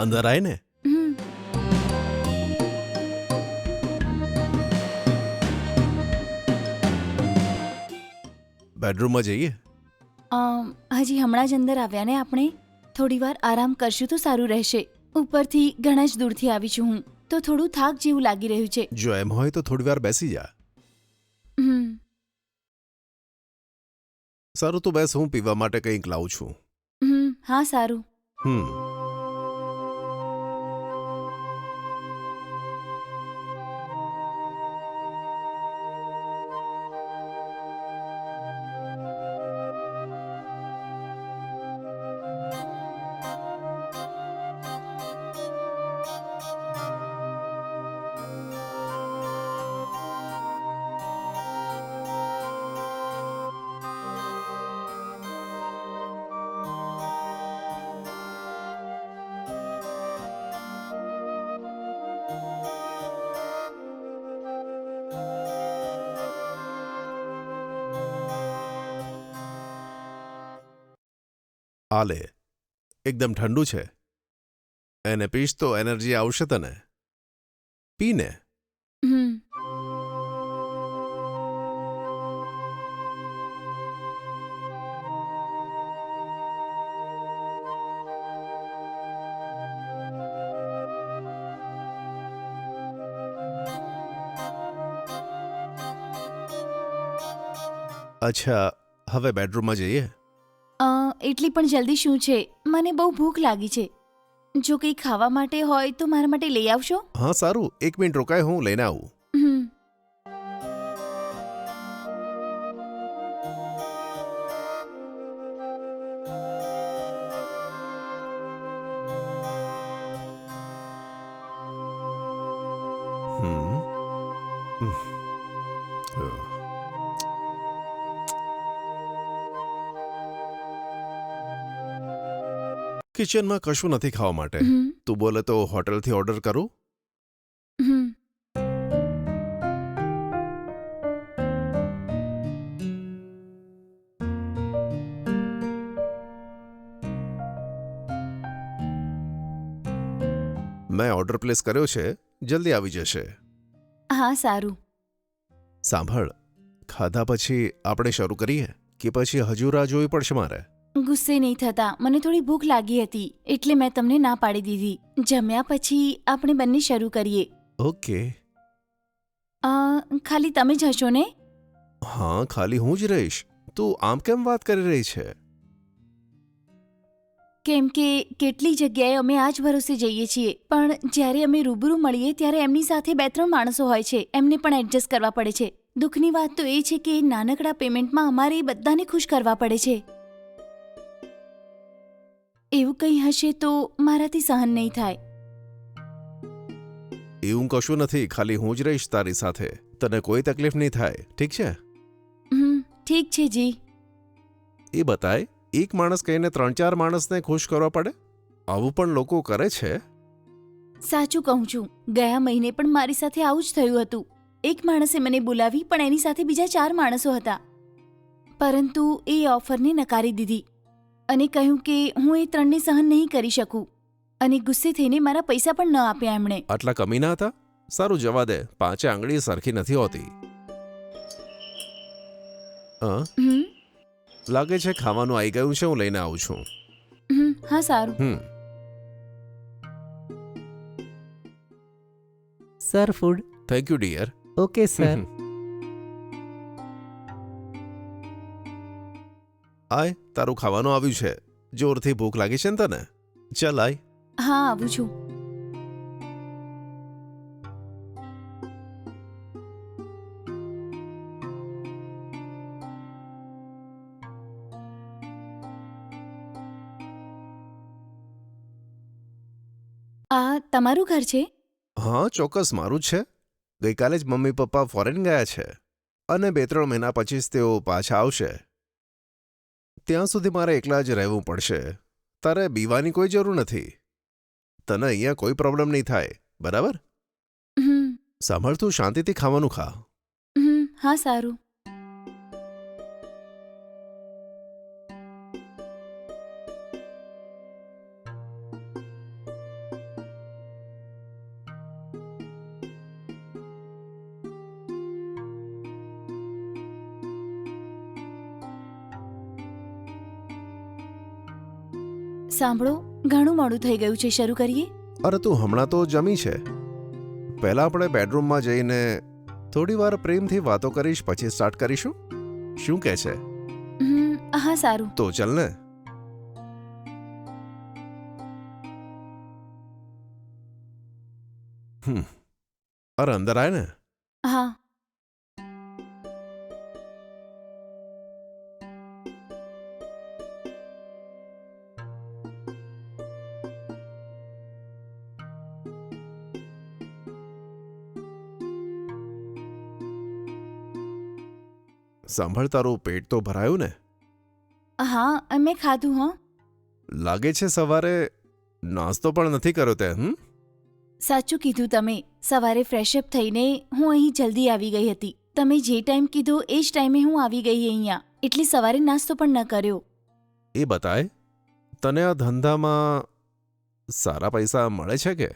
અંદર આય ને બેડરૂમમાં જઈએ અમ, હજી હમણાં જ અંદર આવ્યા ને આપણે થોડી વાર આરામ કરશું તો સારું રહેશે. ઉપરથી ઘણા જ દૂરથી આવી છું હું તો થોડું થાક જેવું લાગી રહ્યું છે. જો એમ હોય તો થોડી વાર બેસી જા. હમ. સારું તો બેસ હું પીવા માટે કંઈક લાવું છું. હમ હા સારું. હમ. આ લે એકદમ ઠંડુ છે. એને પીશ તો એનર્જી આવશે તને. પીને. અચ્છા હવે બેડરૂમમાં જઈએ? એટલી પણ જલ્દી શું છે? મને બહુ ભૂખ લાગી છે. જો કંઈ ખાવા માટે હોય તો મારા માટે લઈ આવશો? હા, સારું. એક મિનિટ રોકાય, હું લઈને આવું. કિચનમાં કશું નથી ખાવા માટે. હમ. તું બોલે તો હોટલથી ઓર્ડર કરું? હમ. મેં ઓર્ડર પ્લેસ કર્યો છે જલ્દી આવી જશે. હા સારું. સાંભળ ખાધા પછી આપણે શરૂ કરીએ કે પછી હજુ રાહ જોવી પડશે મારે? ગુસ્સે નહીં થતા. મને થોડી ભૂખ લાગી હતી એટલે મેં તમને ના પાડી દીધી. જમ્યા પછી આપણે બંને શરૂ કરીએ. ઓકે. અ, ખાલી તમે જ હશો ને? હા ખાલી હું જ રહીશ. તું આમ કેમ વાત કરી રહી છે? કેમ કે કેટલી જગ્યાએ અમે આ જ ભરોસે જઈએ છીએ. પણ જ્યારે અમે રૂબરૂ મળીએ ત્યારે એમની સાથે બે ત્રણ માણસો હોય છે. એમને પણ એડજસ્ટ કરવા પડે છે. દુઃખની વાત તો એ છે કે નાનકડા પેમેન્ટમાં અમારે બધાને ખુશ કરવા પડે છે. એવું કંઈ હશે તો મારાથી સહન નહીં થાય. એવું કશું નથી ખાલી હું જ રહીશ તારી સાથે. તને કોઈ તકલીફ નહીં થાય ઠીક છે? હમ ઠીક છે જી. એ બતાય એક માણસ કહીને ત્રણ ચાર માણસને ખુશ કરવા પડે? આવું પણ લોકો કરે છે? સાચું કહું છું ગયા મહિને પણ મારી સાથે આવું જ થયું હતું. એક માણસે મને બોલાવી પણ એની સાથે બીજા ચાર માણસો હતા. પરંતુ એ ઓફરને નકારી દીધી. અને કહ્યું કે હું એ ત્રણને સહન નહીં કરી શકું. અને ગુસ્સે થઈને મારા પૈસા પણ ન આપ્યા એમણે. આટલા કમીના હતા? સારું જવા દે. પાંચે આંગળી સરખી નથી હોતી. હમ? લાગે છે ખાવાનું આવી ગયું છે હું લઈને આવું છું. હમ હા સારું. હમ. Sir food thank you dear okay sir આય તારું ખાવાનું આવ્યું છે. જોરથી ભૂખ લાગી છે ને તને? ચાલ આય. હા આવું છું. આ તમારું ઘર છે? હા ચોક્કસ મારું જ છે. ગઈકાલે જ મમ્મી પપ્પા ફોરેન ગયા છે. અને બે ત્રણ મહિના પછી જ તેઓ પાછા આવશે. ત્યાં સુધી મારે એકલા જ રહેવું પડશે. તારે બીવાની કોઈ જરૂર નથી. તને અહીંયા કોઈ પ્રોબ્લેમ નહીં થાય બરાબર? સાંભળ તું શાંતિથી ખાવાનું ખા. હા સારું. સાંભળો ઘણું મોડું થઈ ગયું છે. શરૂ કરીએ? અરે તું હમણાં તો જમી છે. પહેલા આપણે બેડરૂમમાં જઈને થોડી વાર પ્રેમથી વાતો કરીશ પછી સ્ટાર્ટ કરીશું? શું કહે છે? હમ, હા સારું. તો ચાલ ને. હમ અરે અંદર આય ને. હા. સાંભળ તારું પેટ તો ભરાયું ને? હા મેં ખાધું હં. લાગે છે સવારે નાસ્તો પણ નથી કર્યો તે હમ? સાચું કીધું તમે. સવારે ફ્રેશઅપ થઈને હું અહીં જલ્દી આવી ગઈ હતી. તમે જે ટાઈમ કીધો એ જ ટાઈમે હું આવી ગઈ અહીંયા. એટલે સવારે નાસ્તો પણ ન કર્યો. એ બતાય તને આ ધંધામાં સારા પૈસા મળે છે કે?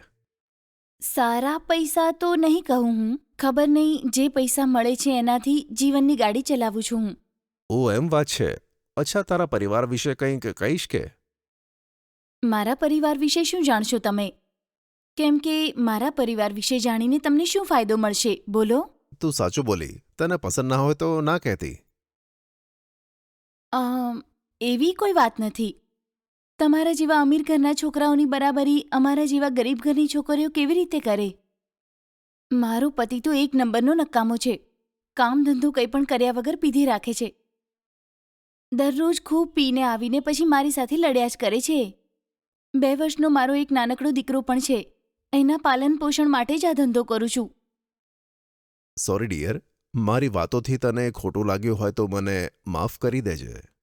સારા પૈસા તો નહીં કહું હું. ખબર નહીં જે પૈસા મળે છે એનાથી જીવનની ગાડી ચલાવું છું. હું ઓ એમ વાત છે. અચ્છા તારા પરિવાર વિશે કંઈક કહીશ કે? મારા પરિવાર વિશે શું જાણશો તમે? કેમ કે મારા પરિવાર વિશે જાણીને તમને શું ફાયદો મળશે? બોલો. તું સાચું બોલી. તને પસંદ ના હોય તો ના કહેતી. અમ, એવી કોઈ વાત નથી. તમારા જેવા અમીર ઘરના છોકરાઓની બરાબરી અમારા જેવા ગરીબ ઘરની છોકરીઓ કેવી રીતે કરે? મારો પતિ તો એક નંબરનો નકામો છે. કામ ધંધો કંઈ પણ કર્યા વગર પીધી રાખે છે. દરરોજ ખૂબ પીને આવીને પછી મારી સાથે લડ્યા જ કરે છે. બે વર્ષનો મારો એક નાનકડો દીકરો પણ છે. એના પાલન પોષણ માટે જ આ ધંધો કરું છું. સોરી ડિયર, મારી વાતોથી તને ખોટું લાગ્યું હોય તો મને માફ કરી દેજે.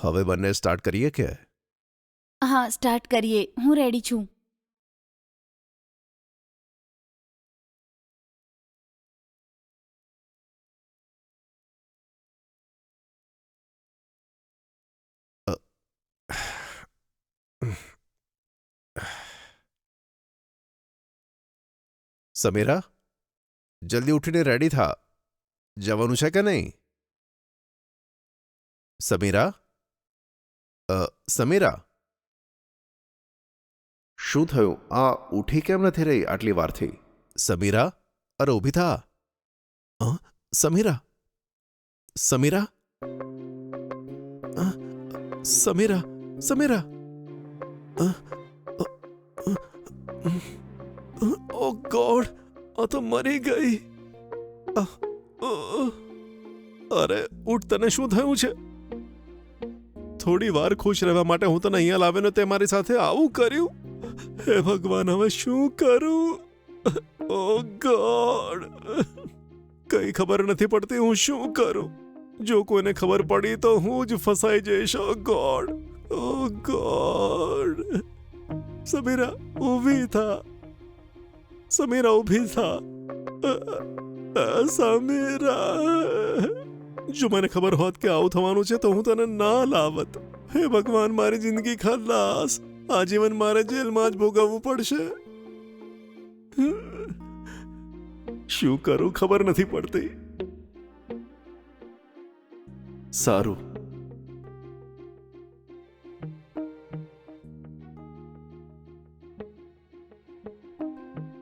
હવે બંને સ્ટાર્ટ કરીએ કે હા સ્ટાર્ટ કરીએ હું રેડી છું સમીરા જલ્દી ઉઠીને રેડી થા જવાનું છે કે નહીં સમીરા અ, સમીરા? શું થયું? આ ઉઠી કેમ નથી રહી આટલી વારથી? સમીરા? અરે, ઊભી થા. સમીરા? સમીરા? સમીરા? સમીરા? ઓ ગોડ, આ તો મરી ગઈ. અરે ઉઠ તને શું થયું છે? થોડી વાર ખુશ રહેવા માટે હું તને અહીંયા લાવ્યો તે મારી સાથે આવું કર્યું? હે ભગવાન, હવે શું કરું? Oh God! કઈ ખબર નથી પડતી હું શું કરું? જો કોઈને ખબર પડી તો હું જ ફસાઈ જઈશ, oh God! Oh God! Samira, ઊભી થા. સમીરા, ઊભી થા. સમીરા. જો મને ખબર હોત કે આવું થવાનું છે તો હું તને ના લાવત. હે ભગવાન, મારી જિંદગી ખલાસ. આજીવન મારે જેલમાં જ ભોગવવું પડશે. શું કરું ખબર નથી પડતી. સારું.